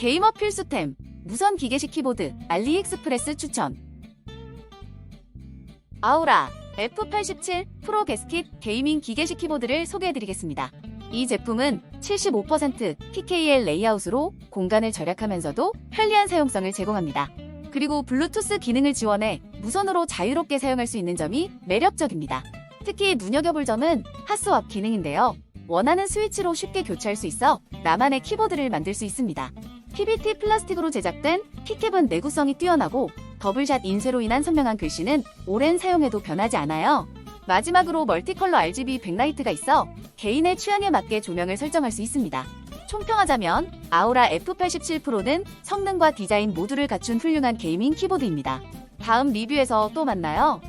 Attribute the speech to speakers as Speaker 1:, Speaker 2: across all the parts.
Speaker 1: 게이머 필수템, 무선 기계식 키보드, 알리익스프레스 추천. 아우라 F87 프로 게스킷 게이밍 기계식 키보드를 소개해드리겠습니다. 이 제품은 75% PKL 레이아웃으로 공간을 절약하면서도 편리한 사용성을 제공합니다. 그리고 블루투스 기능을 지원해 무선으로 자유롭게 사용할 수 있는 점이 매력적입니다. 특히 눈여겨볼 점은 핫스왑 기능인데요. 원하는 스위치로 쉽게 교체할 수 있어 나만의 키보드를 만들 수 있습니다. PBT 플라스틱으로 제작된 키캡은 내구성이 뛰어나고 더블샷 인쇄로 인한 선명한 글씨는 오랜 사용해도 변하지 않아요. 마지막으로 멀티컬러 RGB 백라이트가 있어 개인의 취향에 맞게 조명을 설정할 수 있습니다. 총평하자면 아우라 F87 프로는 성능과 디자인 모두를 갖춘 훌륭한 게이밍 키보드입니다. 다음 리뷰에서 또 만나요.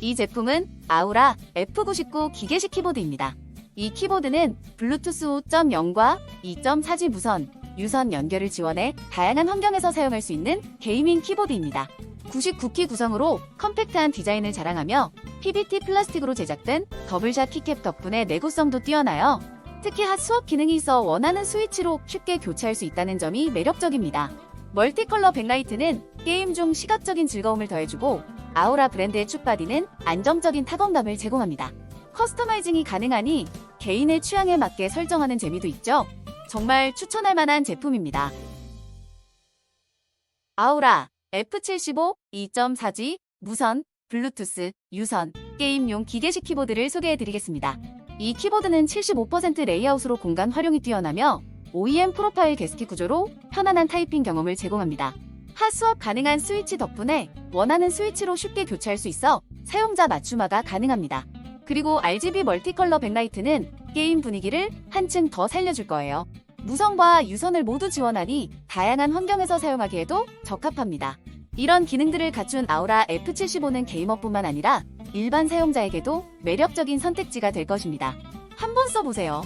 Speaker 1: 이 제품은 아우라 F99 기계식 키보드입니다. 이 키보드는 블루투스 5.0과 2.4G 무선, 유선 연결을 지원해 다양한 환경에서 사용할 수 있는 게이밍 키보드입니다. 99키 구성으로 컴팩트한 디자인을 자랑하며 PBT 플라스틱으로 제작된 더블샷 키캡 덕분에 내구성도 뛰어나요. 특히 핫 스왑 기능이 있어 원하는 스위치로 쉽게 교체할 수 있다는 점이 매력적입니다. 멀티컬러 백라이트는 게임 중 시각적인 즐거움을 더해주고 아우라 브랜드의 축바디는 안정적인 타건감을 제공합니다. 커스터마이징이 가능하니 개인의 취향에 맞게 설정하는 재미도 있죠. 정말 추천할 만한 제품입니다. 아우라 F75 2.4G 무선, 블루투스, 유선, 게임용 기계식 키보드를 소개해드리겠습니다. 이 키보드는 75% 레이아웃으로 공간 활용이 뛰어나며 OEM 프로파일 게스킷 구조로 편안한 타이핑 경험을 제공합니다. 핫스왑 가능한 스위치 덕분에 원하는 스위치로 쉽게 교체할 수 있어 사용자 맞춤화가 가능합니다. 그리고 RGB 멀티컬러 백라이트는 게임 분위기를 한층 더 살려줄 거예요. 무선과 유선을 모두 지원하니 다양한 환경에서 사용하기에도 적합합니다. 이런 기능들을 갖춘 아우라 F75는 게이머뿐만 아니라 일반 사용자에게도 매력적인 선택지가 될 것입니다. 한번 써보세요.